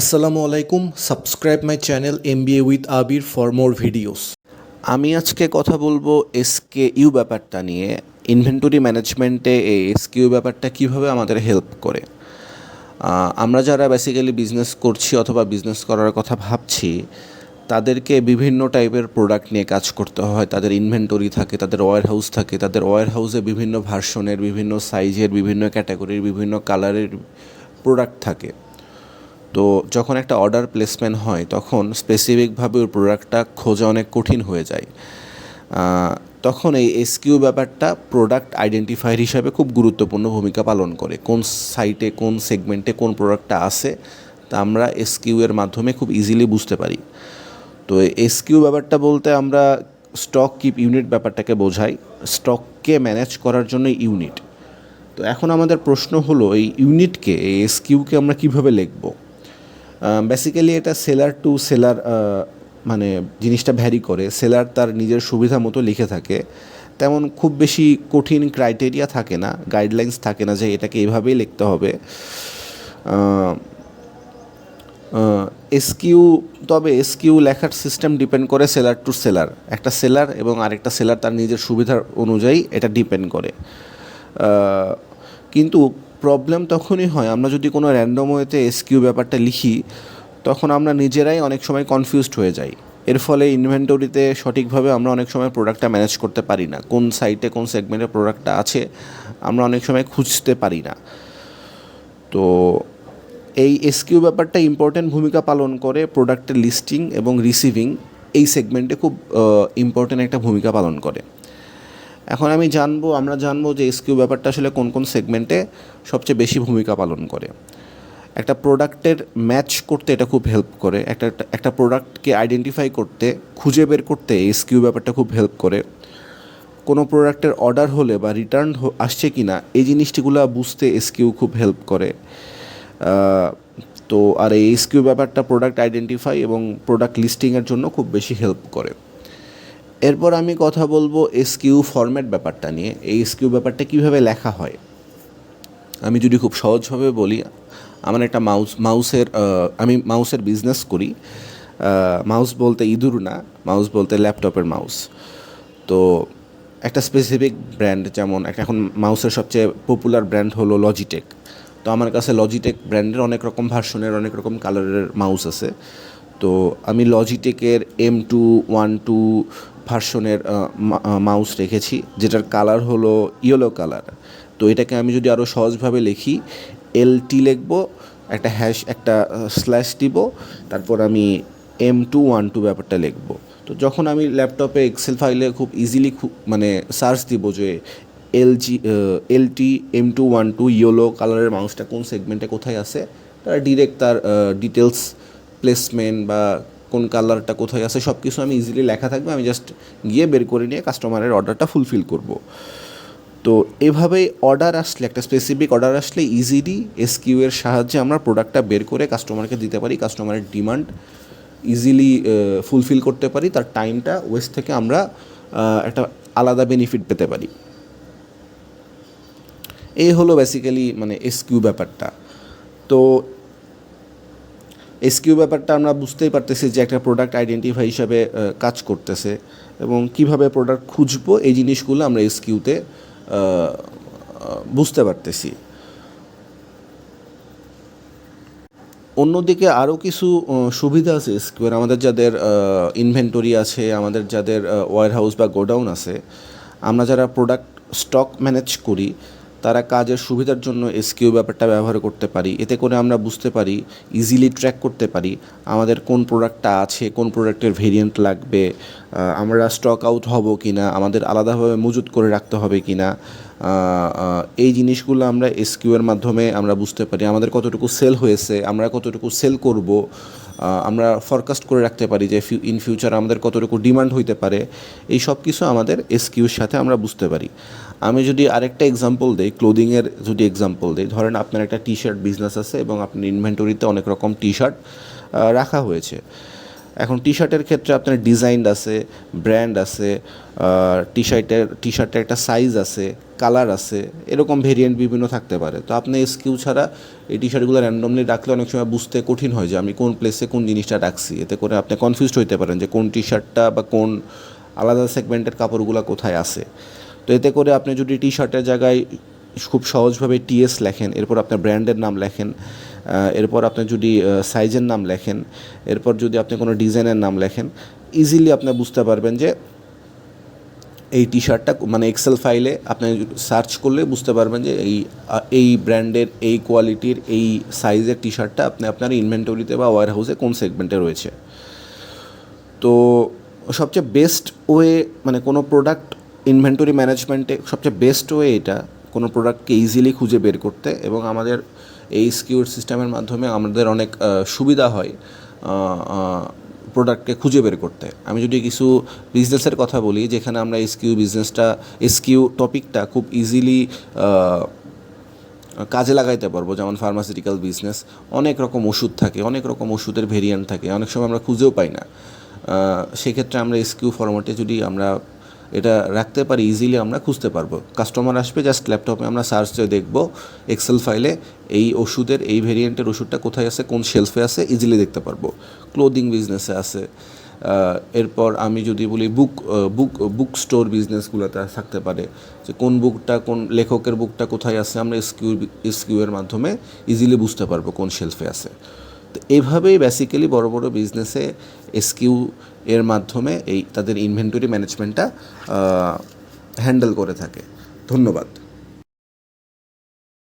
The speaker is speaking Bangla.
আসসালামু আলাইকুম subscribe my channel M B A with Abir for more videos আমি আজকে কথা বলব এসকে ইউ ব্যাপারটা নিয়ে। ইনভেন্টরি ম্যানেজমেন্টে এই এসকে ইউ ব্যাপারটা কীভাবে আমাদের হেল্প করে। আমরা যারা বেসিক্যালি বিজনেস করছি অথবা বিজনেস করার কথা ভাবছি, তাদেরকে বিভিন্ন টাইপের প্রোডাক্ট নিয়ে কাজ করতে হয়। তাদের ইনভেন্টরি থাকে, তাদের ওয়ার হাউস থাকে, তাদের ওয়ার হাউসে বিভিন্ন ভার্সনের বিভিন্ন সাইজের বিভিন্ন ক্যাটাগরির বিভিন্ন কালারের প্রোডাক্ট থাকে। তো যখন একটা অর্ডার প্লেসমেন্ট হয়, তখন স্পেসিফিকভাবে ওই প্রোডাক্টটা খোঁজা অনেক কঠিন হয়ে যায়। তখন এই এসকিউ ব্যাপারটা প্রোডাক্ট আইডেন্টিফায়ার হিসাবে খুব গুরুত্বপূর্ণ ভূমিকা পালন করে। কোন সাইটে কোন সেগমেন্টে কোন প্রোডাক্টটা আছে, তা আমরা এসকিউ এর মাধ্যমে খুব ইজিলি বুঝতে পারি। তো এসকিউ ব্যাপারটা বলতে আমরা স্টক কিপ ইউনিট ব্যাপারটাকে বোঝাই। স্টককে ম্যানেজ করার জন্য ইউনিট তো এখন আমাদের প্রশ্ন হলো, এই ইউনিটকে এই এসকিউকে আমরা কীভাবে লিখব? বেসিক্যালি এটা সেলার টু সেলার মানে জিনিসটা ভ্যারি করে। সেলার তার নিজের সুবিধা মতো লিখে থাকে। তেমন খুব বেশি কঠিন ক্রাইটেরিয়া থাকে না গাইডলাইন্স থাকে না যে এটাকে এভাবেই লিখতে হবে। এসকিউ তবে এসকিউ লেখার সিস্টেম ডিপেন্ড করে সেলার টু সেলার একটা সেলার এবং আরেকটা সেলার তার নিজের সুবিধার অনুযায়ী এটা ডিপেন্ড করে। কিন্তু প্রবলেম তখনই হয়, আমরা যদি কোনো র্যান্ডম ওয়েতে এসকিউ ব্যাপারটা লিখি, তখন আমরা নিজেরাই অনেক সময় কনফিউজড হয়ে যাই। এর ফলে ইনভেন্টরিতে সঠিকভাবে আমরা অনেক সময় প্রোডাক্টটা ম্যানেজ করতে পারি না। কোন সাইটে কোন সেগমেন্টে প্রোডাক্টটা আছে, আমরা অনেক সময় খুঁজতে পারি না। তো এই এসকিউ ব্যাপারটা ইম্পর্ট্যান্ট ভূমিকা পালন করে প্রোডাক্টের লিস্টিং এবং রিসিভিং এই সেগমেন্টে খুব ইম্পর্ট্যান্ট একটা ভূমিকা পালন করে। এখন আমি জানব, আমরা জানব যে এসকিউ ব্যাপারটা আসলে কোন কোন সেগমেন্টে সবচেয়ে বেশি ভূমিকা পালন করে। একটা প্রোডাক্টের ম্যাচ করতে এটা খুব হেল্প করে। একটা একটা প্রোডাক্টকে আইডেন্টিফাই করতে, খুঁজে বের করতে এসকিউ ব্যাপারটা খুব হেল্প করে। কোনো প্রোডাক্টের অর্ডার হলে বা রিটার্ন আসছে কি না এই জিনিসটিগুলো বুঝতে এসকিউ খুব হেল্প করে। তো আর এই এসকিউ ব্যাপারটা প্রোডাক্ট আইডেন্টিফাই এবং প্রোডাক্ট লিস্টিংয়ের জন্য খুব বেশি হেল্প করে। এরপর আমি কথা বলব এসকিউ ফরম্যাট ব্যাপারটা নিয়ে। এই এসকিউ ব্যাপারটা কীভাবে লেখা হয়? আমি যদি খুব সহজভাবে বলি, আমার একটা মাউস মাউসের আমি মাউসের বিজনেস করি। মাউস বলতে ইঁদুর না, মাউস বলতে ল্যাপটপের মাউস। তো একটা স্পেসিফিক ব্র্যান্ড যেমন, এখন মাউসের সবচেয়ে পপুলার ব্র্যান্ড হলো লজিটেক তো আমার কাছে লজিটেক ব্র্যান্ডের অনেক রকম ভার্সনের অনেক রকম কালারের মাউস আছে। তো আমি লজিটেকের এম টু ওয়ান টু ভার্সনের মাউস রেখেছি, যেটার কালার হলো ইয়েলো কালার। তো এটাকে আমি যদি আরও সহজভাবে লিখি এল টি লিখব, একটা হ্যাশ, একটা স্ল্যাশ দিব, তারপর আমি এম টু ওয়ান টু ব্যাপারটা লিখব। তো যখন আমি ল্যাপটপে এক্সেল ফাইলে খুব ইজিলি খুব মানে সার্চ দিব যে LG L T M two one two yellow কালারের মাউসটা কোন সেগমেন্টে কোথায় আছে, তারা ডিরেক্ট তার ডিটেলস প্লেসমেন্ট বা কোন কালারটা কোথায় আছে সব কিছু আমি ইজিলি লেখা থাকবে, আমি জাস্ট গিয়ে বের করে নিয়ে কাস্টমারের অর্ডারটা ফুলফিল করব। তো এভাবেই অর্ডার আসলে, একটা স্পেসিফিক অর্ডার আসলে ইজিলি এসকিউ এর সাহায্যে আমরা প্রোডাক্টটা বের করে কাস্টমারকে দিতে পারি কাস্টমারের ডিমান্ড ইজিলি ফুলফিল করতে পারি, তার টাইমটা ওয়েস্ট থেকে আমরা একটা আলাদা বেনিফিট পেতে পারি। এই হলো বেসিক্যালি মানে এসকিউ ব্যাপারটা। তো এসকিউ ব্যাপারটা আমরা বুঝতেই পারতেছি যে একটা প্রোডাক্ট আইডেন্টিফাই হিসাবে কাজ করতেছে এবং কীভাবে প্রোডাক্ট খুঁজবো এই জিনিসগুলো আমরা এসকিউতে বুঝতে পারতেছি। অন্যদিকে আরও কিছু সুবিধা আছে এসকিউর আমাদের যাদের ইনভেন্টরি আছে, আমাদের যাদের ওয়ার হাউস বা গোডাউন আছে, আমরা যারা প্রোডাক্ট স্টক ম্যানেজ করি তারা কাজের সুবিধার জন্য এসকিউ ব্যাপারটা ব্যবহার করতে পারি। এতে করে আমরা বুঝতে পারি ইজিলি ট্র্যাক করতে পারি আমাদের কোন প্রোডাক্টটা আছে, কোন প্রোডাক্টের ভেরিয়েন্ট লাগবে আমরা স্টক আউট হব কি না আমাদের আলাদাভাবে মজুত করে রাখতে হবে কি না এই জিনিসগুলো আমরা এসকিউয়ের মাধ্যমে আমরা বুঝতে পারি, আমাদের কতটুকু সেল হয়েছে, আমরা কতটুকু সেল করব আমরা ফরকাস্ট করে রাখতে পারি যে ইন ফিউচার আমাদের কতটুকু ডিমান্ড হইতে পারে, এই সব কিছু আমাদের এসকিউর সাথে আমরা বুঝতে পারি। আমি যদি আরেকটা এক্সাম্পল দিই ক্লোদিংয়ের যদি এক্সাম্পল দিই, ধরেন আপনার একটা টি শার্ট বিজনেস আছে এবং আপনার ইনভেন্টরিতে অনেক রকম টি শার্ট রাখা হয়েছে। এখন টি শার্টের ক্ষেত্রে আপনার ডিজাইন আছে ব্র্যান্ড আছে টি শার্টের টি শার্টের একটা সাইজ আছে কালার আছে, এরকম ভেরিয়েন্ট বিভিন্ন থাকতে পারে। তো আপনি স্কিউ ছাড়া এই টি শার্টগুলো র্যান্ডমলি রাখলে অনেক সময় বুঝতে কঠিন হয় যে আমি কোন প্লেসে কোন জিনিসটা রাখছি। এতে করে আপনি কনফিউজড হইতে পারেন যে কোন টি শার্টটা বা কোন আলাদা সেগমেন্টের কাপড়গুলো কোথায় আছে। তো এতে করে আপনি যদি টি শার্টের জায়গায় খুব সহজভাবে টিএস লেখেন, এরপর আপনার ব্র্যান্ডের নাম লেখেন এরপর আপনি যদি সাইজের নাম লেখেন, এরপর যদি আপনি কোনো ডিজাইনের নাম লেখেন ইজিলি আপনি বুঝতে পারবেন যে এই টি শার্টটা মানে এক্সেল ফাইলে আপনি সার্চ করলে বুঝতে পারবেন যে এই এই ব্র্যান্ডের, এই কোয়ালিটির এই সাইজের টি শার্টটা আপনি আপনার ইনভেন্টরিতে বা ওয়ার হাউসে কোন সেগমেন্টে রয়েছে। তো সবচেয়ে বেস্ট ওয়ে মানে কোনো প্রোডাক্ট ইনভেন্টরি ম্যানেজমেন্টে সবচেয়ে বেস্ট ওয়ে এটা কোনো প্রোডাক্টকে ইজিলি খুঁজে বের করতে এবং আমাদের এই স্কিউর সিস্টেমের মাধ্যমে আমাদের অনেক সুবিধা হয় প্রোডাক্টকে খুঁজে বের করতে। আমি যদি কিছু বিজনেসের কথা বলি, যেখানে আমরা এসকিউ বিজনেসটা এসকিউ টপিকটা খুব ইজিলি কাজে লাগাইতে পারব, যেমন ফার্মাসিউটিক্যাল বিজনেস অনেক রকম ওষুধ থাকে, অনেক রকম ওষুধের ভেরিয়েন্ট থাকে, অনেক সময় আমরা খুঁজেও পাই না। সেক্ষেত্রে আমরা এসকিউ ফরম্যাটে যদি আমরা এটা রাখতে পারি ইজিলি আমরা খুঁজতে পারব। কাস্টমার আসবে জাস্ট ল্যাপটপে আমরা সার্চ দিয়ে দেখব এক্সেল ফাইলে এই ওষুধের, এই ভেরিয়েন্টের ওষুধটা কোথায় আছে, কোন শেলফে আছে ইজিলি দেখতে পারব। ক্লোদিং বিজনেসে আছে। এরপর আমি যদি বলি বুক বুক বুক স্টোর বিজনেসগুলোতে থাকতে পারে, যে কোন বুকটা কোন লেখকের বুকটা কোথায় আছে, আমরা এসকিউ এর মাধ্যমে ইজিলি বুঝতে পারব কোন শেলফে আছে। তো এইভাবেই বেসিক্যালি বড় বড় বিজনেসে এসকিউ এর মাধ্যমে এই তাদের ইনভেন্টরি ম্যানেজমেন্টটা হ্যান্ডেল করে থাকে। ধন্যবাদ।